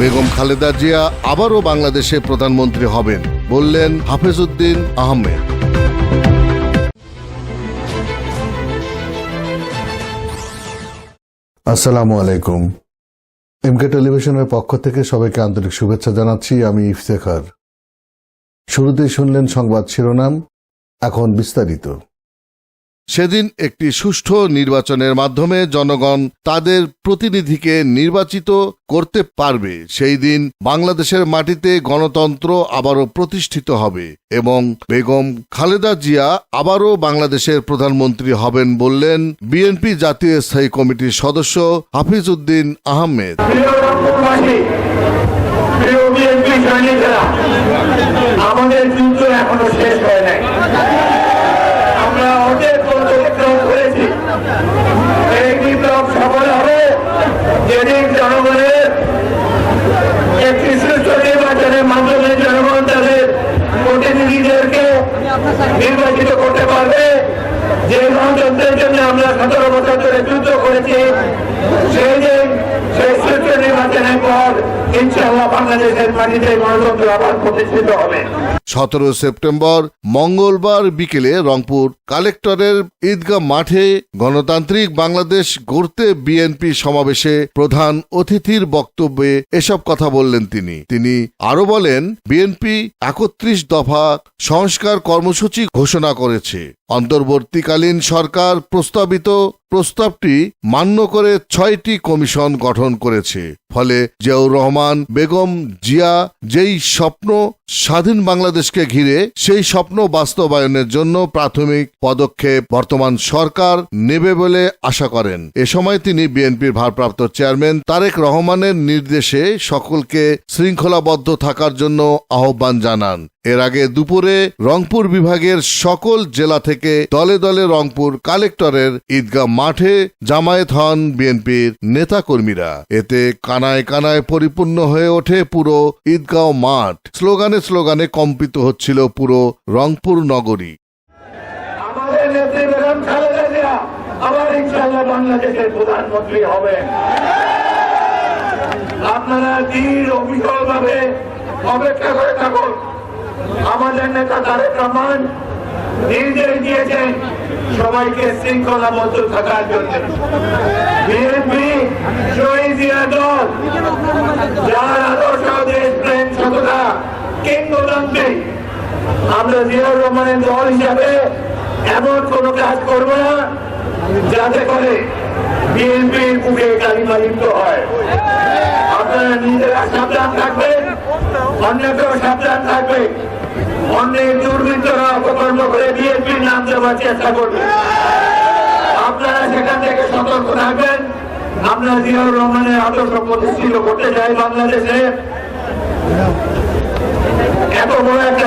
বেগম খালেদা জিয়া আবারও বাংলাদেশে প্রধানমন্ত্রী হবেন, বললেন হাফেজউদ্দিন আহমেদ। আসসালামু আলাইকুম। এমকে টেলিভিশনের পক্ষ থেকে সবাইকে আন্তরিক শুভেচ্ছা জানাচ্ছি, আমি ইফতেখার। শুরুতেই শুনলেন সংবাদ শিরোনাম, এখন বিস্তারিত। সেদিন একটি সুষ্ঠু নির্বাচনের মাধ্যমে জনগণ তাদের প্রতিনিধিকে নির্বাচিত করতে পারবে। সেই দিন বাংলাদেশের মাটিতে গণতন্ত্র আবারও প্রতিষ্ঠিত হবে এবং বেগম খালেদা জিয়া আবারও বাংলাদেশের প্রধানমন্ত্রী হবেন বললেন বিএনপি জাতীয় স্থায়ী কমিটির সদস্য হাফিজ উদ্দিন আহমেদ। আমাদের যুদ্ধ এখনও শেষ হয় নাই আমরা অনেক পথ অতিক্রম করেছি এই বিপ্লব সফল হবে যেদিন জনগণের একটি সুস্থ নির্বাচনের মাধ্যমে জনগণ তাদের প্রতিনিধিদেরকে নির্বাচিত করতে পারবে। যে গণতন্ত্রের জন্য আমরা সতেরো বছর ধরে যুদ্ধ করেছি, সেই দিন, সেই শ্রেষ্ঠ নির্বাচনের পর সতেরো সেপ্টেম্বর, মঙ্গলবার বিকেলে রংপুর কালেক্টরের ঈদগাহ মাঠে গণতান্ত্রিক বাংলাদেশ গড়তে বিএনপি সমাবেশে প্রধান অতিথির বক্তব্যে এসব কথা বললেন তিনি। তিনি আরও বলেন, বিএনপি একত্রিশ দফা সংস্কার কর্মসূচি ঘোষণা করেছে। অন্তর্বর্তীকালীন সরকার প্রস্তাবিত প্রস্তাবটি মান্য করে ছয়টি কমিশন গঠন করেছে। ফলে জিয়াউর রহমান, বেগম জিয়া, যেই স্বপ্ন স্বাধীন বাংলাদেশকে ঘিরে, সেই স্বপ্ন বাস্তবায়নের জন্য প্রাথমিক পদক্ষেপ বর্তমান সরকার নেবে বলে আশা করেন। এ সময় তিনি বিএনপির ভারপ্রাপ্ত চেয়ারম্যান তারেক রহমানের নির্দেশে সকলকে শৃঙ্খলাবদ্ধ থাকার জন্য আহ্বান জানান। এর আগে দুপুরে রংপুর বিভাগের সকল জেলা থেকে দলে দলে রংপুর কালেক্টরের ঈদগাহ মাঠে জামায়াত হন বিএনপির নেতাকর্মীরা। এতে কানায় কানায় পরিপূর্ণ হয়ে ওঠে পুরো ঈদগাঁও মাঠ। স্লোগানে স্লোগানে কম্পিত হচ্ছিল পুরো রংপুর নগরী। আপনারা দৃঢ় অপেক্ষা করে থাকুন। আমাদের নেতা তারেক রহমান নির্দেশ দিয়েছেন সবাইকে শৃঙ্খলাবদ্ধ থাকার জন্য। বিএনপি, শহীদ জিয়া দল যার আদর্শ দেশ, প্রেম, সততা, কিংবদন্তি। আমরা জিয়াউর রহমানের দল হিসাবে এমন কোন কাজ করব না যাতে করে বিএনপির মুখে কালিমা লিপ্ত হয়। আপনারা নিজেরা সাবধান থাকবেন, অন্যকেও সাবধান থাকবে অন্যের দুর্বৃত্তরা অপকর্ম করে বিএনপির নাম দেওয়ার চেষ্টা করবে। আপনারা সেখান থেকে সতর্ক থাকবেন। আমরা জিয়াউর রহমানের আদর্শ প্রতিষ্ঠিত করতে চাই বাংলাদেশে। এত বড় একটা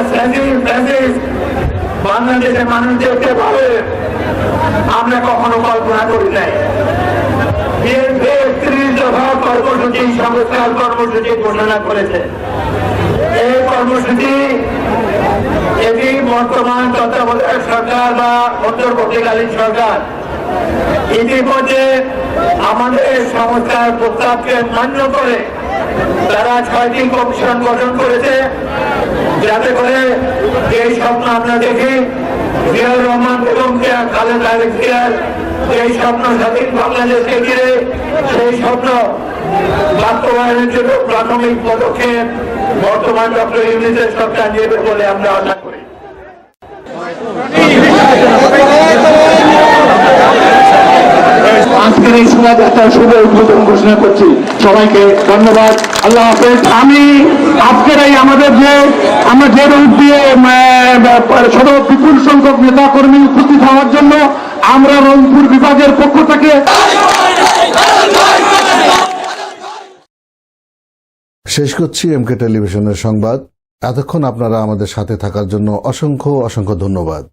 বাংলাদেশের মানুষ দেখতে পাবে। আমরা কখনো কল্পনা করি নাই। বিএনপি একত্রিশ দফা কর্মসূচি, সংস্কার কর্মসূচি ঘোষণা করেছে। কর্মসূচি। এটি বর্তমান তত্ত্বাবধায়ক সরকার বা অন্তর্বর্তীকালীন সরকার। ইতিমধ্যে আমাদের সংস্কার প্রস্তাবকে মান্য করে তারা ছয়টি কমিশন গঠন করেছে। যাতে করে যে স্বপ্ন আমরা দেখি, জিয়াউর রহমান বেগমকে খালেদা জিয়ার সেই স্বপ্ন স্বাধীন বাংলাদেশকে ঘিরে, সেই স্বপ্ন বাস্তবায়নের জন্য প্রাথমিক পদক্ষেপ বর্তমান ডক্টর ইউনিসেফ সরকার নেবে বলে আমরা আশা করি। আজকের এই শোভাযাত্রার শুভ উদ্বোধন ঘোষণা করছি। সবাইকে ধন্যবাদ। আল্লাহ হাফেজ। আমি আজকের এই আমাদের যে, আমরা যে দিয়ে শত বিপুল সংখ্যক নেতা কর্মী উপস্থিত হওয়ার জন্য আমরা রংপুর বিভাগের পক্ষ থেকে শেষ করছি এমকে টেলিভিশনের সংবাদ। এতক্ষণ আপনারা আমাদের সাথে থাকার জন্য অসংখ্য অসংখ্য ধন্যবাদ।